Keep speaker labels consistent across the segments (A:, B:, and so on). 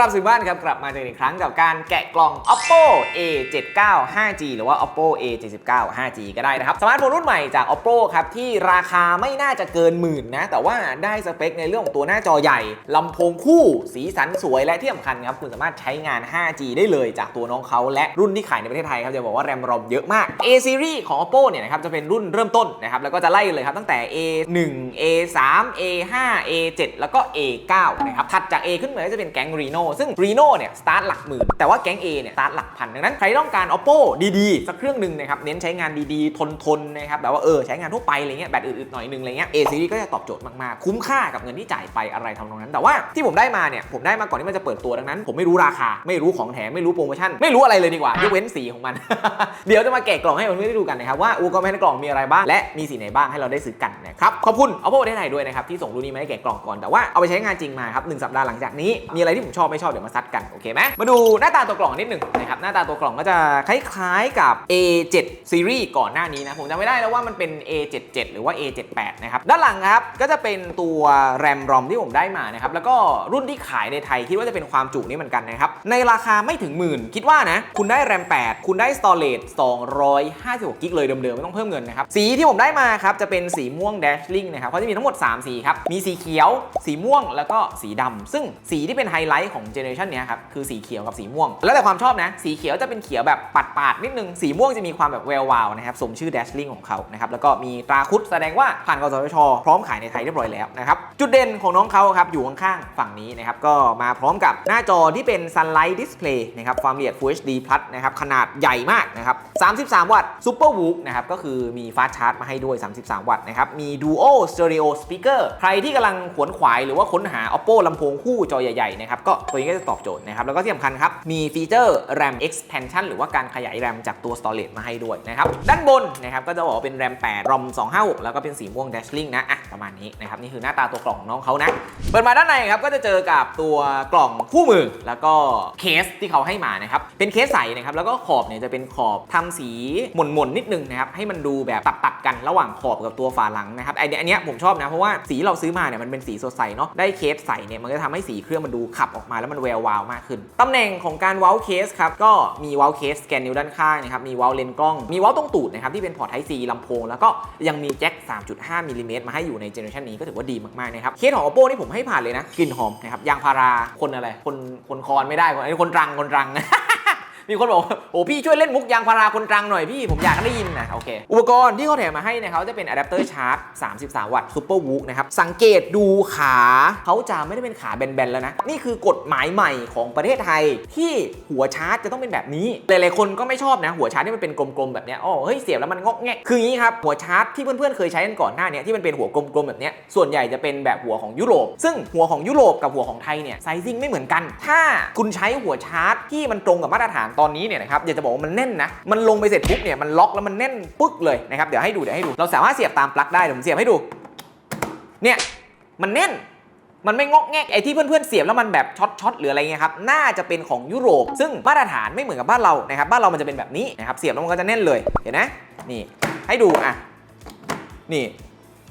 A: รับสิบ้านครับกลับมาเจออีกครั้งกับการแกะกล่อง oppo a79 5g หรือว่า oppo a79 5g ก็ได้นะครับ สมาร์ทโฟนรุ่นใหม่จาก oppo ครับ ที่ราคาไม่น่าจะเกินหมื่นนะ แต่ว่าได้สเปคในเรื่องของตัวหน้าจอใหญ่ลำโพงคู่สีสันสวยและที่สำคัญครับ คุณสามารถใช้งาน 5g ได้เลยจากตัวน้องเขาและรุ่นที่ขายในประเทศไทยครับจะบอกว่าแรมรอมเยอะมาก a series ของ oppo เนี่ยนะครับจะเป็นรุ่นเริ่มต้นนะครับแล้วก็จะไล่เลยครับตั้งแต่ a1 a3 a5 a7 แล้วก็ a9 นะครับถัดจาก a ขึ้นมาก็จะเป็นแก๊ง reno ซึ่ง reno เนี่ยสตาร์ทหลักหมื่น แต่ว่าแก๊ง A เนี่ยสตาร์ทหลักพัน ดังนั้นใครต้องการ oppo ดีๆ สักเครื่องหนึ่งนะครับเน้นใช้งานดีๆ ทนๆนะครับแบบว่าเออใช้งานทั่วไปอะไรเงี้ยแบตอึดๆหน่อยนึงอะไรเงี้ย a series ก็จะตอบโจทย์มากๆ คุ้มค่ากับเงินที่จ่ายไปอะไรทำนองนั้น แต่ว่าที่ผมได้มาเนี่ยผมได้มาก่อนที่มันจะเปิดตัวดังนั้น ผมไม่รู้ราคาไม่รู้ของแถมไม่รู้โปรโมชั่นไม่รู้อะไรเลยดีกว่ายกเว้นสีของมัน เดี๋ยวจะมาแกะกล่องให้เพื่อนได้ดูกันนะครับว่าอุปกรณ์ในกล่องมีอะไรบ้างและมีสีไหนบ้างให้เราได้ซื้อกันนะครับขอบคุณ oppo ประเทศไทยด้วยนะครับที่ส่งรุ่นนี้มาให้แกะกล่องก่อนแต่ว่าเอาไปใช้งานจริงมาครับหนึ่งสัปดาห์หลังจากนี้มีอะไรที่ผมชอบไม่ชอบเดี๋ยวมาซัดกันโอเคไหมมาดูหน้าตาตัวกล่องนิดหนึ่งนะครับหน้าตาตัวกล่องก็จะคล้ายๆกับ A7 Series ก่อนหน้านี้นะผมจำไม่ได้แล้วว่ามันเป็น A77 หรือว่า A78 นะครับด้านหลังครับก็จะเป็นตัวแรมรอมที่ผมได้มานะครับแล้วก็รุ่นที่ขายในไทยคิดว่าจะเป็นความจุนี่เหมือนกันนะครับในราคาไม่ถึงหมื่นคิดว่านะคุณได้แรม 8 คุณได้ storage 256กิกเลยเดิมๆไม่ต้องเพิ่มเงินนะครับสีที่ผมได้มาครับจะเป็นสีม่วง dashling นะครับเขาจะมีทั้งหมด 3 สีครับมีสีเขียว สีม่วงแล้วก็สีดำซึ่งสีที่เป็นไฮไลท์ของเจเนอเรชันเนี้ยครับคือสีเขียวกับสีม่วง แล้วแต่ความชอบนะ สีเขียวจะเป็นเขียวแบบปัดๆนิดนึง สีม่วงจะมีความแบบแวววาวนะครับสมชื่อ dashling ของเขานะครับแล้วก็มีตราคุดแสดงว่าผ่านกสทช พร้อมขายในไทยเรียบร้อยแล้วนะครับจุดเด่นของน้องเขาครับอยู่ข้างๆฝั่งนี้นะครับก็มาพร้อมกับหน้าจอที่เป็น sunlight display นะครับความละเอียด Full HD Plus นะครับขนาดใหญ่มากนะครับ33 วัตต์ Super w o o นะครับก็คือมีฟาสชาร์จมาให้ด้วย 33 วัตต์นะครับมี Duo Stereo Speaker ใครที่กำลังขวนขวายหรือว่าค้นหา Oppo ลำโพงคู่จอใหญ่ๆนะครับก็ตัวนี้ก็จะตอบโจทย์นะครับ แล้วก็ที่สำคัญครับ มีฟีเจอร์ RAM expansion หรือว่าการขยาย RAM จากตัว storage มาให้ด้วยนะครับ ด้านบนนะครับก็จะบอกว่าเป็น RAM 8 ROM 256 แล้วก็เป็นสีม่วง Dashling นะ อะ ประมาณนี้นะครับ นี่คือหน้าตาตัวกล่องน้องเขานะ เปิดมาด้านในครับ ก็จะเจอกับตัวกล่องคู่มือ แล้วก็เคสที่เขาให้มานะครับ เป็นเคสใสนะครับ แล้วก็ขอบเนี่ยจะเป็นขอบทำสีหม่นๆนิดนึงนะครับให้มันดูแบบตัดๆกันระหว่างขอบกับตัวฝาหลังนะครับไอเนี้ยอันเนี้ยผมชอบนะเพราะว่าสีเราซื้อมาเนี่ยมันเป็นสีสดใสเนาะได้เคสใสเนี่ยมันก็ทำให้สีเครื่องมันดูขับออกมาแล้วมันแวววาวมากขึ้น ตำแหน่งของการเว้าเคสครับ ก็มีเว้าเคสแกนนิ้วด้านข้างนะครับ มีเว้าเลนกล้อง มีเว้าตรงตูดนะครับที่เป็นพอร์ต Type C ลำโพง แล้วก็ยังมีแจ็ค 3.5มิลลิเมตรมาให้อยู่ในเจเนอเรชันนี้ก็ถือว่าดีมากๆนะครับ เคสของ oppo นี่ผมให้ผ่านเลยนะ กลิ่นหอมนะครับ ยางพารา คนอะไร คน คนคอนไม่ได้ คนไอ้คนรัง คนรัง มีคนบอกโอ้พี่ช่วยเล่นมุกยางพาราคนตรังหน่อยพี่ผมอยากได้ยินนะโอเค อุปกรณ์ที่เขาแถมมาให้นะครับจะเป็นอะแดปเตอร์ชาร์จ33 วัตต์ซูเปอร์วูกนะครับ สังเกตดูขาเขาจะไม่ได้เป็นขาแบนๆแล้วนะ นี่คือกฎหมายใหม่ของประเทศไทย ที่หัวชาร์จจะต้องเป็นแบบนี้ หลายๆคนก็ไม่ชอบนะ หัวชาร์จที่มันเป็นกลมๆแบบเนี้ยอ๋อเฮ้ยเสียบแล้วมันงอกแงกคืออย่างนี้ครับหัวชาร์จที่เพื่อนๆเคยใช้กันก่อนหน้านี้ที่มันเป็นหัวกลมๆแบบเนี้ยส่วนใหญ่จะเป็นแบบหัวของยุโรป ซึ่งหัวของยุโรปกับหัวของไทยเนี่ยไซซิ่งไม่เหมือนกัน ถ้าคุณใช้หัวชาร์จที่มันตรงกับมาตรฐานตอนนี้เนี่ยนะครับอยากจะบอกว่ามันแน่นนะ มันลงไปเสร็จปุ๊บเนี่ยมันล็อกแล้วมันแน่นปึ๊กเลยนะครับเดี๋ยวให้ดูเดี๋ยวให้ดูเราสามารถเสียบตามปลั๊กได้เดี๋ยวผมเสียบให้ดูเนี่ยมันแน่นมันไม่งอกแงกไอ้ที่เพื่อนๆเสียบแล้วมันแบบช็อตช็อตหรืออะไรเงี้ยครับน่าจะเป็นของยุโรป ซึ่งมาตรฐานไม่เหมือนกับบ้านเรานะครับบ้านเรามันจะเป็นแบบนี้นะครับเสียบแล้วมันก็จะแน่นเลยเห็นไหมนี่ให้ดูอะนี่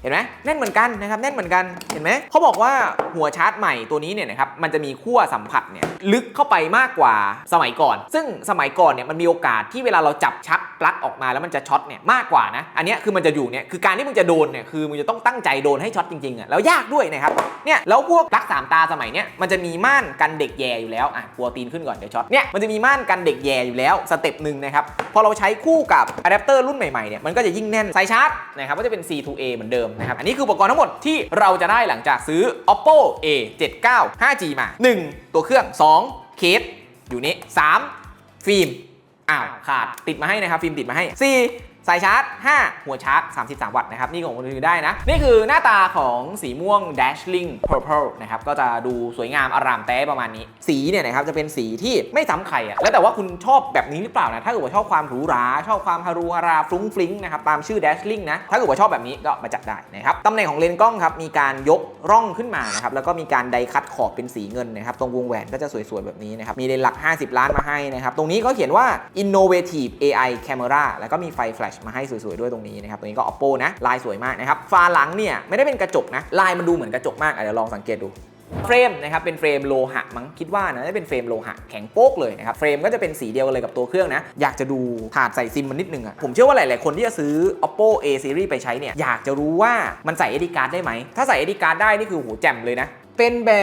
A: เห็นไหมแน่นเหมือนกันนะครับแน่นเหมือนกันเห็นไหมเขาบอกว่าหัวชาร์จใหม่ตัวนี้เนี่ยนะครับมันจะมีขั้วสัมผัสเนี่ยลึกเข้าไปมากกว่าสมัยก่อน ซึ่งสมัยก่อนเนี่ยมันมีโอกาสที่เวลาเราจับชักปลั๊กออกมาแล้วมันจะช็อตเนี่ยมากกว่านะ อันนี้คือมันจะอยู่เนี่ยคือการที่มึงจะโดนเนี่ยคือมึงจะต้องตั้งใจโดนให้ช็อตจริงๆอะแล้วยากด้วยนะครับเนี่ยแล้วพวกปลั๊กสามตาสมัยเนี้ยมันจะมีม่านกันเด็กแย่อยู่แล้วอะกลัวตีนขึ้นก่อนเดี๋ยวช็อตเนี่ยมันจะมีม่านกันเด็กแย่อยู่แล้วสเต็ปหนึ่งนะครับพอเราใช้คู่กับอะแดปเตอร์รุ่นใหม่ๆเนี่ยมันก็จะยิ่งแน่นสายชาร์จนะครับก็จะเป็น C2A เหมือนเดิมนะครับอันนี้คืออุปกรณ์ทั้งหมดที่เราจะได้หลังจากซื้อ oppo a79 5g มา 1 ตัวเครื่อง 2เคสอยู่นี้3ฟิล์มอ้าวขาดติดมาให้นะครับ ฟิล์มติดมาให้ 4 สายชาร์จ 5 หัวชาร์จ 33 วัตต์นะครับ นี่ของคนอื่นได้นะ นี่คือหน้าตาของสีม่วง dashling purple นะครับ ก็จะดูสวยงามอารามแต้ประมาณนี้ สีเนี่ยนะครับจะเป็นสีที่ไม่ซ้ำใครอะแล้วแต่ว่าคุณชอบแบบนี้หรือเปล่านะ ถ้าเกิดว่าชอบความหรูหรา ชอบความฮารูฮาราฟรุ้งฟริ้งนะครับตามชื่อ dashling นะ ถ้าเกิดว่าชอบแบบนี้ก็มาจัดได้นะครับตำแหน่งของเลนส์กล้องครับมีการยกร่องขึ้นมานะครับแล้วก็มีการไดคัดขอบเป็นสีเงินนะครับตรงวงแหวนก็จะสวยๆแบบนี้นะครับมีเลนส์หลัก 50 ล้านมาให้นะครับตรงนี้เขาเขียนว่า innovative AI camera แล้วก็มีไฟแฟลชมาให้สวยๆด้วยตรงนี้นะครับตรงนี้ก็ oppo นะลายสวยมากนะครับฝาหลังเนี่ยไม่ได้เป็นกระจกนะลายมันดูเหมือนกระจกมากอะเดี๋ยวลองสังเกตดูเฟรมนะครับเป็นเฟรมโลหะมั้งคิดว่านะน่าจะเป็นเฟรมโลหะแข็งโป๊กเลยนะครับเฟรมก็จะเป็นสีเดียวกันเลยกับตัวเครื่องนะ อยากจะดูถาดใส่ซิมมันนิดนึงอะผมเชื่อว่าหลาย ๆ คนที่จะซื้อ oppo a series ไปใช้เนี่ยอยากจะรู้ว่ามันใส่ SD card ได้ไหม ถ้าใส่ SD card ได้นี่คือโหแจ่มเลยนะ เป็นแบ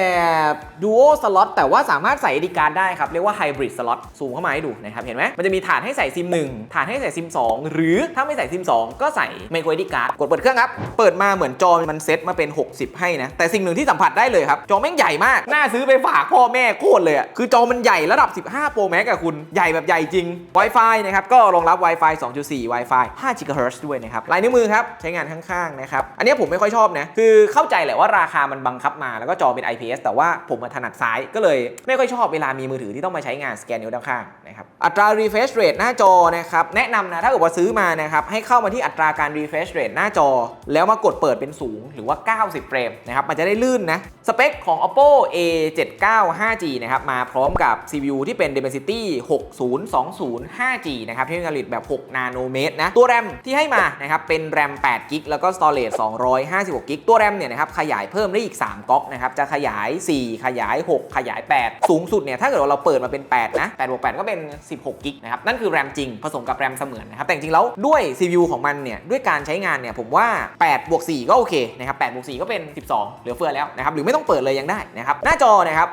A: บ duo slot แต่ว่าสามารถใส่ SD card ได้ครับ เรียกว่า hybrid slot ซูมเข้ามาให้ดูนะครับ เห็นไหมมันจะมีถาดให้ใส่ซิม1ถาดให้ใส่ซิม 2 หรือถ้าไม่ใส่ซิม 2 ก็ใส่ micro SD card กดเปิดเครื่องครับ เปิดมาเหมือนจอมันเซ็ตมาเป็น 60 ให้นะ แต่สิ่งหนึ่งที่สัมผัสได้เลยครับ จอแม่งใหญ่มาก น่าซื้อไปฝากพ่อแม่โคตรเลยอะคือจอมันใหญ่ระดับ 15 Pro Max อะคุณใหญ่แบบใหญ่จริง Wi-Fi นะครับก็รองรับ Wi-Fi 2.4 Wi-Fi 5 GHz ด้วยนะครับลายนิ้วมือครับใช้งานข้างๆนะครับอันนี้ผมไม่ค่อยชอบนะคือเข้าใจแหละว่าราคามันบังคับมาแล้วก็จจอเป็น IPS แต่ว่าผมมาถนัดซ้ายก็เลยไม่ค่อยชอบเวลามีมือถือที่ต้องมาใช้งานสแกนนิ้วด้านข้างนะครับอัตรา refresh rate หน้าจอนะครับแนะนำนะถ้าเกิดว่าซื้อมานะครับให้เข้ามาที่อัตราการ refresh rate หน้าจอ แล้วมากดเปิดเป็นสูงหรือว่า 90 เฟรมนะครับมันจะได้ลื่นนะสเปคของ oppo a79 5g นะครับมาพร้อมกับ CPU ที่เป็น Dimensity 6020 5g นะครับที่มีการผลิตแบบ 6 นาโนเมตรนะตัวแรมที่ให้มานะครับเป็นแรม8 g b แล้วก็ storage 256 g b ตัวแรมเนี่ยนะครับขยายเพิ่มได้อีก 3ก๊อกนะครับจะขยาย 4 ขยาย 6 ขยาย 8 สูงสุดเนี่ยถ้าเกิดว่าเราเปิดมาเป็น 8 นะ8บวก8ก็เป็น 16 g b นะครับนั่นคือแรมจริงผสมกับแรมเสมือนนะครับแต่จริงแล้วด้วย CPU ของมันเนี่ยด้วยการใช้งานเนี่ยผมว่า8บวก4ก็โอเคนะครับ8บวก4ก็เป็น 12 เหลือเฟือแล้วนะครับหรือไม่ต้องเปิดเลยยังได้นะครับหน้าจอนะครับ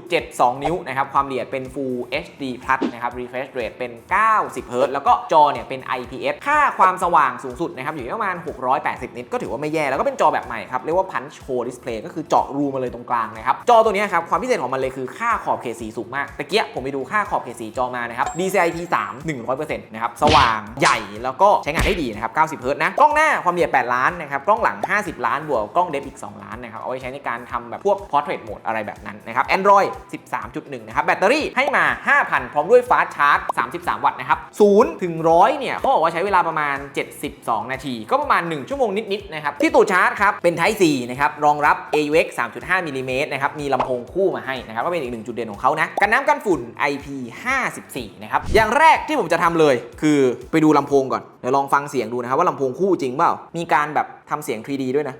A: 6.72 นิ้วนะครับความละเอียดเป็น Full HD Plus นะครับ refresh rate เป็น 90 Hz แล้วก็จอเนี่ยเป็น IPS ค่าความสว่างสูงสุดนะครับอยู่ที่ประมาณ 680 นิตก็ถือว่าไม่แย่แล้วก็เป็นจอแบบใหม่ครับเรียกว่า Punch Hole Display ก็คือเจาะรูมาเลยตรงกลางนะครับ จอตัวนี้ครับความพิเศษของมันเลยคือค่าขอบเขตสีสูงมากตะเกียผมไปดูค่าขอบเขตสีจอมานะครับ DCI P3 100%นะครับสว่างใหญ่แล้วก็ใช้งานได้ดีนะครับ90 Hz นะกล้องหน้าความละเอียด 8 ล้านนะครับกล้องหลัง 50 ล้านบวกกล้องเดฟอีก 2 ล้านนะครับเอาไว้ใช้ในการทำแบบพวก portrait mode อะไรแบบนั้นนะครับ Android 13.1 นะครับแบตเตอรี่ให้มา 5,000 พร้อมด้วย fast charge 33 วัตต์นะครับ0ถึง100เนี่ยเขาบอกว่าใช้เวลาประมาณ 72 นาที ก็ประมาณ 1 ชั่วโมงนิดๆนะครับที่ตูดชาร์จครับเป็น Type C นะครับรองรับ AUX 3.5มิลลิเมตรนะครับมีลำโพงคู่มาให้นะครับก็เป็นอีกหนึ่งจุดเด่นของเขานะกันน้ำกันฝุ่น IP54 นะครับอย่างแรกที่ผมจะทำเลยคือไปดูลำโพงก่อนเดี๋ยวลองฟังเสียงดูนะครับว่าลำโพงคู่จริงเปล่ามีการแบบทำเสียง 3D ด้วยนะ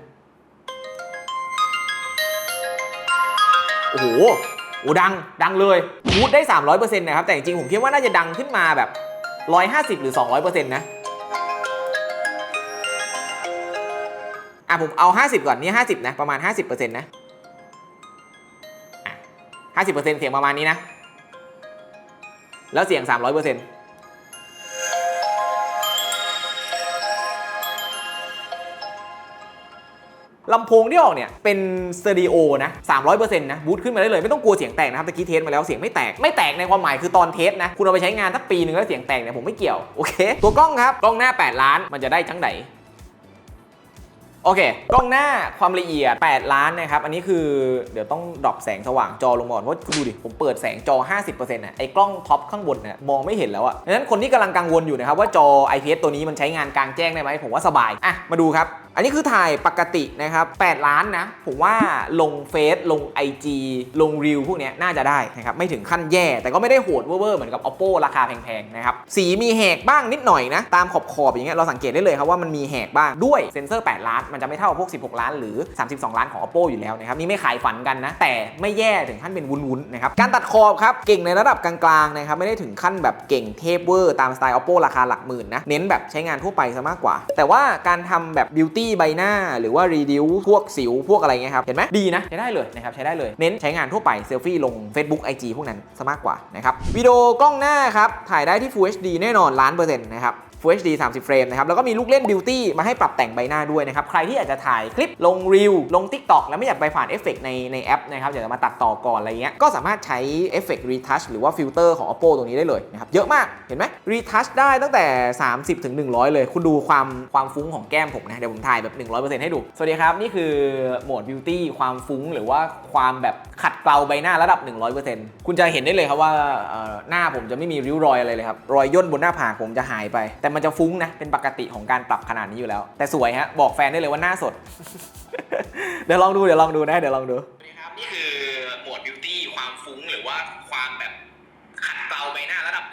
A: โอ้โหโอ้ดัง ดังเลยมูดได้ 300%นะครับ แต่จริงๆ ผมคิดว่าน่าจะดังขึ้นมาแบบ 150 หรือ 200%นะ อะ ผมเอา 50 ก่อน นี่ 50 นะ ประมาณ 50%นะ 50%เสียงประมาณนี้นะ แล้วเสียง 300%ลำโพงที่ออกเนี่ยเป็นสเตอริโอนะ300%นะบูตขึ้นมาได้เลยไม่ต้องกลัวเสียงแตกนะครับตะกี้เทสมาแล้วเสียงไม่แตกไม่แตกในความหมายคือตอนเทสนะ คุณเอาไปใช้งานสักปีหนึ่งแล้วเสียงแตกเนี่ยผมไม่เกี่ยว โอเค ตัวกล้องครับ กล้องหน้า 8 ล้านมันจะได้จังไหน โอเค กล้องหน้าความละเอียด 8 ล้านนะครับ อันนี้คือเดี๋ยวต้องดรอปแสงสว่างจอลงก่อนเพราะดูดิ ผมเปิดแสงจอ 50%นะไอ้กล้องท็อปข้างบนเนี่ยมองไม่เห็นแล้วอะดังนั้นคนที่กำลังกังวลอยู่นะครับว่าจอ IPS ตัวนี้มันใช้งานกลางแจ้งได้ไหมผมว่าสบาย อะ มาดูครับ อันนี้คือถ่ายปกตินะครับ 8 ล้านนะ ผมว่าลงเฟซลง IG ลงรีวพวกนี้น่าจะได้นะครับ ไม่ถึงขั้นแย่ แต่ก็ไม่ได้โหดเวอร์เหมือนกับ oppo ราคาแพงๆนะครับ สีมีแหกบ้างนิดหน่อยนะ ตามขอบๆอย่างเงี้ยเราสังเกตได้เลยครับว่ามันมีแหกบ้างด้วยเซนเซอร์ 8 ล้าน มันจะไม่เท่าพวก 16 ล้าน หรือ 32 ล้านของ oppo อยู่แล้วนะครับนี่ไม่ขายฝันกันนะ แต่ไม่แย่ถึงขั้นเป็นวุ้นๆนะครับการตัดขอบครับเก่งในระดับกลางๆนะครับไม่ได้ถึงขั้นแบบเก่งเทพเวอร์ตามสไตล์ oppo ราคาหลักหมื่นนะเน้นแบบใช้งานทั่วไปซะมากกว่า แต่ว่าการทำแบบ beauty ใบหน้า หรือว่ารีดิวพวกสิวพวกอะไรเงี้ยครับ เห็นไหมดีนะ ใช้ได้เลยนะครับใช้ได้เลยเน้นใช้งานทั่วไปเซลฟี่ลง Facebook IG พวกนั้นซะมากกว่านะครับวิดีโอกล้องหน้าครับถ่ายได้ที่ Full HD แน่นอนล้านเปอร์เซ็นต์นะครับ Full HD 30 เฟรมนะครับ แล้วก็มีลูกเล่น Beauty มาให้ปรับแต่งใบหน้าด้วยนะครับ ใครที่อยากจะถ่ายคลิปลงรีวลง TikTok แล้วไม่อยากไปผ่านเอฟเฟกในในแอปนะครับอยากจะมาตัดต่อก่อนอะไรเงี้ย ก็สามารถใช้เอฟเฟก Retouch หรือว่าฟิลเตอร์ของ Oppo ตรงนี้ได้เลยนะครับ เยอะมาก เห็นไหม Retouch ได้ตั้งแต่ 30ถึง100 เลย คุณดูความความฟุ้งของแก้มผมนะ เดี๋ยวผมถ่ายแบบ 100%ให้ดู สวัสดีครับ นี่คือโหมด Beauty ความฟุ้งหรือว่าความแบบขัดเกลาใบหน้าระดับ 100%คุณจะเห็นได้เลยครับว่าเอ่อหน้าผมจะไม่มีริ้วรอยอะไรเลยครับ รอยย่นบนหน้าผากผมจะหายไป แต่มันจะฟุ้งนะ เป็นปกติของการปรับขนาดนี้อยู่แล้ว แต่สวยฮะ บอกแฟนได้เลยว่าหน้าสด เดี๋ยวลองดู เดี๋ยวลองดูนะ เดี๋ยวลองดูครับ นี่คือโหมด Beauty ความฟุ้งหรือว่าความแบบขัดเกลาใบหน้าระดับ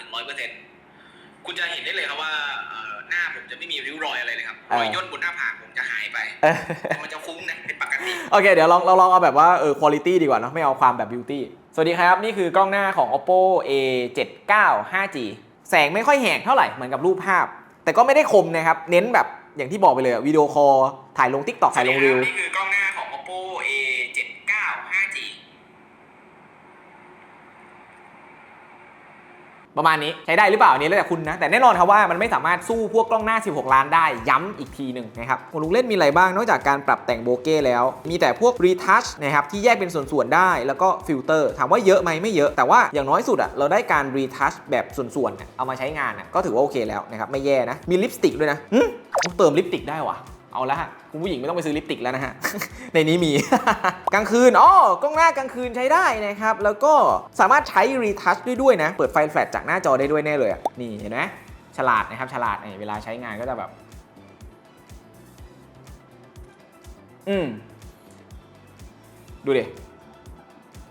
A: 100%
B: คุณจะเห็นได้เลยครับว่าเอ่อหน้าผมจะไม่มีริ้วรอยอะไรเลยครับ
A: เออ
B: รอยย่นบนหน้าผากผมจะหายไป
A: เออ
B: แต่มันจะฟุ้งนะ เป็นปกติ
A: โอเค เดี๋ยวลองเราลองเอาแบบว่าเออคุณภาพดีกว่าเนอะไม่เอาความแบบบิวตี้ สวัสดีครับ นี่คือกล้องหน้าของ oppo a 7 9 5g แสงไม่ค่อยแหกเท่าไหร่เหมือนกับรูปภาพ แต่ก็ไม่ได้คมนะครับ เน้นแบบอย่างที่บอกไปเลยอะวิดีโอคอลถ่ายลง TikTok ถ่ายลงรีว
B: นี่คือกล้องหน้าของ oppo a 7 9 5g
A: ประมาณนี้ใช้ได้หรือเปล่าอันนี้แล้วแต่คุณนะ แต่แน่นอนครับว่ามันไม่สามารถสู้พวกกล้องหน้า 16 ล้านได้ย้ำอีกทีหนึ่งนะครับของลุงเล่นมีอะไรบ้างนอกจากการปรับแต่งโบเก้แล้ว มีแต่พวกรีทัชนะครับที่แยกเป็นส่วนๆได้แล้วก็ฟิลเตอร์ถามว่าเยอะไหมไม่เยอะ แต่ว่าอย่างน้อยสุดอะเราได้การรีทัชแบบส่วนๆเอามาใช้งานก็ถือว่าโอเคแล้วนะครับไม่แย่นะมีลิปสติกด้วยนะเติมลิปสติกได้วะ เอาละฮะคุณผู้หญิงไม่ต้องไปซื้อลิปติกแล้วนะฮะ ในนี้มี กลางคืนอ๋อกล้องหน้ากลางคืนใช้ได้นะครับ แล้วก็สามารถใช้รีทัชได้ด้วยนะ เปิดไฟแฟลชจากหน้าจอได้ด้วยแน่เลยนี่เห็นไหมฉลาดนะครับฉลาดนี่เวลาใช้งานก็จะแบบ อืมดูดิ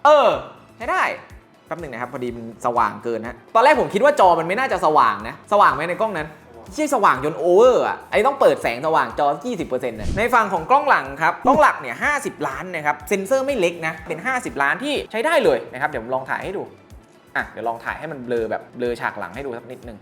A: เออ ใช้ได้แป๊บหนึ่งนะครับ พอดีมันสว่างเกินฮะ ตอนแรกผมคิดว่าจอมันไม่น่าจะสว่างนะ สว่างไหมในกล้องนั้น เช่สว่างจนโอเวอร์อะไอ้ต้องเปิดแสงสว่างจอ 20%นะในฝั่งของกล้องหลังครับกล้องหลักเนี่ย 50 ล้านนะครับเซ็นเซอร์ไม่เล็กนะเป็น 50 ล้านที่ใช้ได้เลยนะครับเดี๋ยวผมลองถ่ายให้ดูอะเดี๋ยวลองถ่ายให้มันเบลอแบบเบลอฉากหลังให้ดูสักนิดนึง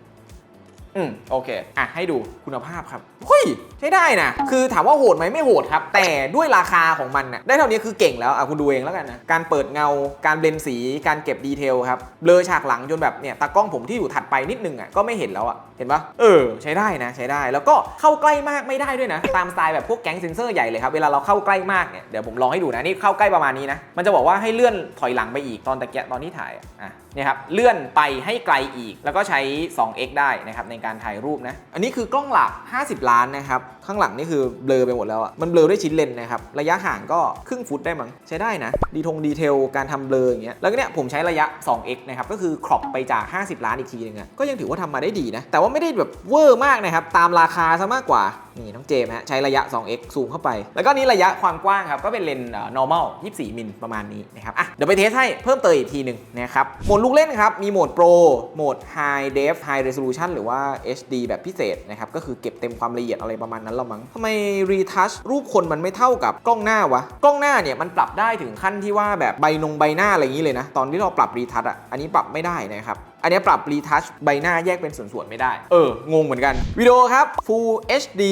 A: อืมโอเค อะ ให้ดูคุณภาพครับเฮ้ยใช้ได้นะ คือถามว่าโหดไหมไม่โหดครับ แต่ด้วยราคาของมันน่ะได้เท่านี้คือเก่งแล้ว อะ คุณดูเองแล้วกันนะ การเปิดเงา การเบลนสี การเก็บดีเทลครับ เบลอฉากหลังจนแบบเนี่ยตากล้องผมที่อยู่ถัดไปนิดนึงอะก็ไม่เห็นแล้วอะ เห็นปะเออ ใช้ได้นะ ใช้ได้ แล้วก็เข้าใกล้มากไม่ได้ด้วยนะ ตามสไตล์แบบพวกแก๊งเซนเซอร์ใหญ่เลยครับ เวลาเราเข้าใกล้มากเนี่ย เดี๋ยวผมลองให้ดูนะ นี่เข้าใกล้ประมาณนี้นะ มันจะบอกว่าให้เลื่อนถอยหลังไปอีกตอนตะเกียตอนที่ถ่าย อะ เนี่ยครับ เลื่อนไปให้ไกลอีก แล้วก็ใช้ 2x ได้นะครับในการถ่ายรูปนะ อันนี้คือกล้องหลัก 50 ล้านนะครับ ข้างหลังนี่คือเบลอไปหมดแล้วอะมันเบลอด้วยชิ้นเลนส์นะครับ ระยะห่างก็ครึ่งฟุตได้มั้ง ใช้ได้นะ ดีทงดีเทล การทำเบลออย่างเงี้ย แล้วก็เนี่ยผมใช้ระยะ 2x นะครับ ก็คือครอปไปจาก 50 ล้านอีกทีนึงอะก็ยังถือว่าทำมาได้ดีนะ แต่ว่าไม่ได้แบบเวอร์มากนะครับ ตามราคาซะมากกว่า นี่น้องเจมส์ฮะ ใช้ระยะ 2x ซูมเข้าไป แล้วก็นี่ระยะความกว้างครับ ก็เป็นเลนส์ normal 24มิลประมาณนี้นะครับ อะ เดี๋ยวไปเทสให้เพิ่มเติมอีกทีหนึ่งนะครับ โหมดลูกเล่นครับ มีโหมด Pro โหมด High Def High Resolution หรือว่า HD แบบพิเศษนะครับก็คือเก็บเต็มความละเอียดอะไรประมาณนั้นละมั้งทำไม Retouch รูปคนมันไม่เท่ากับกล้องหน้าวะกล้องหน้าเนี่ยมันปรับได้ถึงขั้นที่ว่าแบบใบนงใบหน้าอะไรอย่างนี้เลยนะตอนที่เราปรับ Retouch อะอันนี้ปรับไม่ได้นะครับ อันนี้ปรับ retouch ใบหน้าแยกเป็นส่วนๆไม่ได้ เออ งงเหมือนกัน วิดีโอครับ Full HD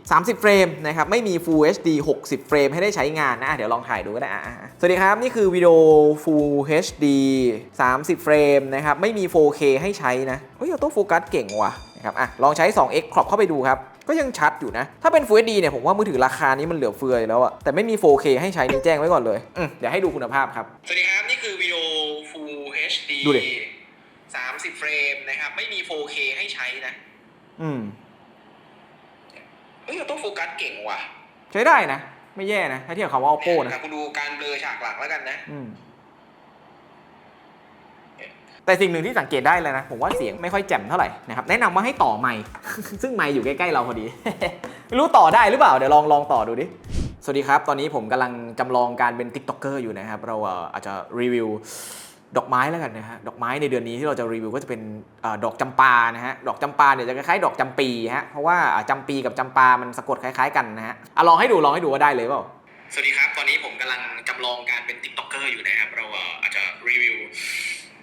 A: 30 เฟรมนะครับ ไม่มี Full HD 60 เฟรมให้ได้ใช้งานนะอะเดี๋ยวลองถ่ายดูก็ได้อะอะอะสวัสดีครับ นี่คือวิดีโอ Full HD 30 เฟรมนะครับ ไม่มี 4K ให้ใช้นะเฮ้ยออโต้โฟกัสเก่งว่ะนะครับอะลองใช้ 2x crop เข้าไปดูครับก็ยังชัดอยู่นะ ถ้าเป็น Full HD เนี่ยผมว่ามือถือราคานี้มันเหลือเฟืออยู่แล้วอะแต่ไม่มี 4K ให้ใช้นี่แจ้งไว้ก่อนเลยอืมเดี๋ยวให้ดูคุณภาพครับ
B: สวัสดีครับ นี่คือวิดีโอ Full HD
A: ดูดิ
B: 30เฟรมนะครับ ไม่มี 4K ให้ใช้นะ
A: อืม
B: เฮ้ยเราต้องโฟกัสเก่งว่ะ
A: ใช้ได้นะ ไม่แย่นะ ถ้าเทียบกับคำว่า oppo นะ
B: แต่คุณดูการเบลอฉากหลังแล้วกันนะ
A: อืม แต่สิ่งหนึ่งที่สังเกตได้เลยนะ ผมว่าเสียงไม่ค่อยแจ่มเท่าไหร่นะครับ แนะนำว่าให้ต่อไมค์ ซึ่งไมค์อยู่ใกล้ๆเราพอดี ไม่รู้ต่อได้หรือเปล่า เดี๋ยวลองลองต่อดูดิ สวัสดีครับ ตอนนี้ผมกำลังจำลองการเป็น TikToker อยู่นะครับ เราเอ่ออาจจะรีวิว ดอกไม้แล้วกันนะฮะดอกไม้ในเดือนนี้ที่เราจะรีวิวก็จะเป็นเออดอกจำปานะฮะดอกจำปาเนี่ยจะคล้ายๆดอกจำปีฮะเพราะว่าอ่าจำปีกับจำปามันสะกดคล้ายๆกันนะฮะอะลองให้ดูลองให้ดูว่าได้เลยเปล่า
B: สวัสดีครับ ตอนนี้ผมกำลังจำลองการเป็น TikToker อยู่นะครับ เราเอ่ออาจจะรีวิว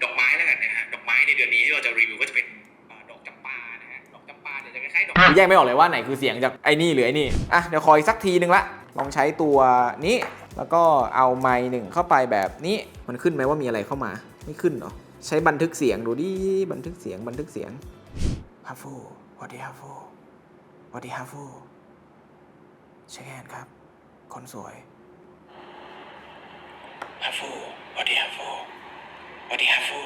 B: ดอกไม้แล้วกันนะฮะดอกไม้ในเดือนนี้ที่เราจะรีวิวก็จะเป็นเอ่อดอกจำปานะฮะดอกจำปาเนี่ยจะคล้ายๆดอก
A: แยกไม่ออกเลยว่าไหนคือเสียงจากไอ้นี่หรือไอ้นี่อะเดี๋ยวคอยสักทีนึงละลองใช้ตัวนี้แล้วก็เอาไมค์หนึ่งเข้าไปแบบนี้ มันขึ้นไหมว่ามีอะไรเข้ามา ไม่ขึ้นเหรอใช้บันทึกเสียงดูดิ บันทึกเสียง บันทึกเสียงฮัฟฟูวัสดีฮัฟฟูวัสดีฮัฟฟูเช็คแฮนครับ คนสวย
B: ฮัฟฟูวัสดีฮัฟฟูวัสดีฮัฟฟู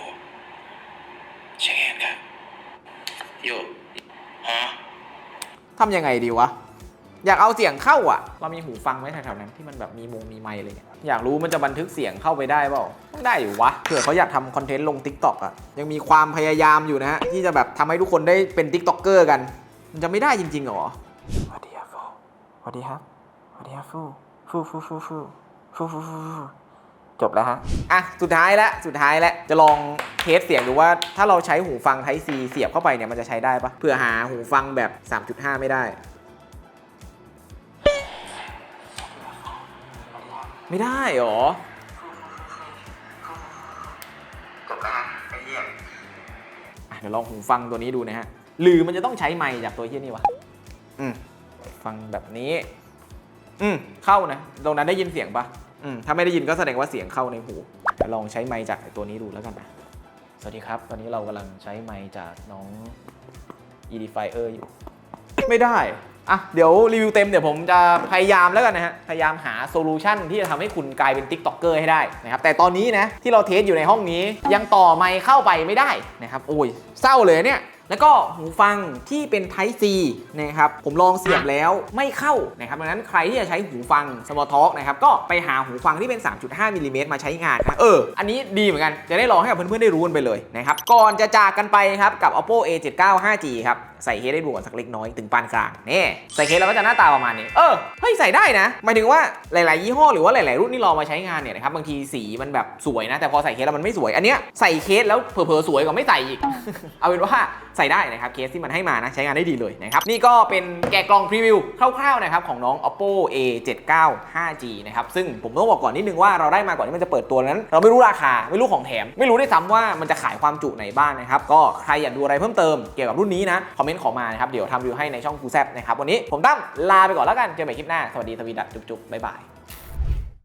B: เช็คแฮนครับโยฮะ
A: ทำยังไงดีวะ อยากเอาเสียงเข้าอะ เรามีหูฟังไว้แถวๆนั้นที่มันแบบมีมงมีไมค์อะไรเนี่ยอยากรู้มันจะบันทึกเสียงเข้าไปได้เปล่าต้องได้อยู่วะเผื่อเขาอยากทำคอนเทนต์ลง t ิ k t o k อะยังมีความพยายามอยู่นะฮะที่จะแบบทำให้ทุกคนได้เป็น t ิ k t o k เกอร์กัน มันจะไม่ได้จริงๆเหรอสวัสดีครับฟูสวัสดีครับสวัสดีครับฟูฟูฟูฟูฟูฟูฟูฟูฟูจบแล้วฮะอะสุดท้ายแล้วสุดท้ายแล้วจะลองเทสเสียงดูว่าถ้าเราใช้หูฟัง Type C เสียบเข้าไปเนี่ยมันจะใช้ได้ปะเพื่อหาหูฟังแบบ 3.5 ไม่ได้ ไม่ได้หรอ
B: จบแล้วฮะไอ้เหี้ย
A: อะเดี๋ยวลองหูฟังตัวนี้ดูนะฮะ หรือมันจะต้องใช้ไมค์จากตัวเฮียนี่วะอืมฟังแบบนี้ อืมเข้านะ ตรงนั้นได้ยินเสียงปะอืมถ้าไม่ได้ยินก็แสดงว่าเสียงเข้าในหูเดี๋ยวลองใช้ไมค์จากไอ้ตัวนี้ดูแล้วกันนะสวัสดีครับ ตอนนี้เรากำลังใช้ไมค์จากน้อง Edifier อยู่ ไม่ได้ อะเดี๋ยวรีวิวเต็มเดี๋ยวผมจะพยายามแล้วกันนะฮะ พยายามหาโซลูชันที่จะทำให้คุณกลายเป็นติ๊กต็อกเกอร์ให้ได้นะครับ แต่ตอนนี้นะที่เราเทสอยู่ในห้องนี้ยังต่อไมค์เข้าไปไม่ได้นะครับ โอ้ยเศร้าเลยเนี่ย แล้วก็หูฟังที่เป็น Type C นะครับผมลองเสียบแล้วไม่เข้านะครับดังนั้นใครที่จะใช้หูฟัง Small Talk นะครับก็ไปหาหูฟังที่เป็น 3.5มิลลิเมตรมาใช้งานนะเออ อันนี้ดีเหมือนกันจะได้ลองให้กับเพื่อนๆได้รู้กันไปเลยนะครับก่อนจะจากกันไปครับกับ Oppo A79 5G ครับใส่เคสได้ดูก่อนสักเล็กน้อยถึงปานกลางนี่ใส่เคสแล้วก็จะหน้าตาประมาณนี้ เออเฮ้ยใส่ได้นะหมายถึงว่าหลาย ๆ ยี่ห้อหรือว่าหลาย ๆ รุ่นที่เรามาใช้งานเนี่ยนะครับบางทีสีมันแบบสวยนะ แต่พอใส่เคสแล้วมันไม่สวย อันเนี้ยใส่เคสแล้วเผลอๆสวยกว่าไม่ใส่อีก เอาเป็นว่าใส่ได้นะครับเคสที่มันให้มานะใช้งานได้ดีเลยนะครับนี่ก็เป็นแกะกล่องพรีวิวคร่าวๆนะครับของน้อง oppo a79 5g นะครับซึ่งผมต้องบอกก่อนนิดนึงว่าเราได้มาก่อนที่มันจะเปิดตัวนั้น เราไม่รู้ราคาไม่รู้ของแถม ไม่รู้ด้วยซ้ำว่ามันจะขายความจุไหนบ้างนะครับก็ใครอยากดูอะไรเพิ่มเติมเกี่ยวกับรุ่นนี้นะคอมเมนต์ขอมานะครับเดี๋ยวทำรีวิวให้ในช่องกูแซบนะครับวันนี้ผมตั้มลาไปก่อนแล้วกันเจอกันใหม่คลิปหน้าสวัสดีสวีดัสจุ๊บๆบ๊ายบาย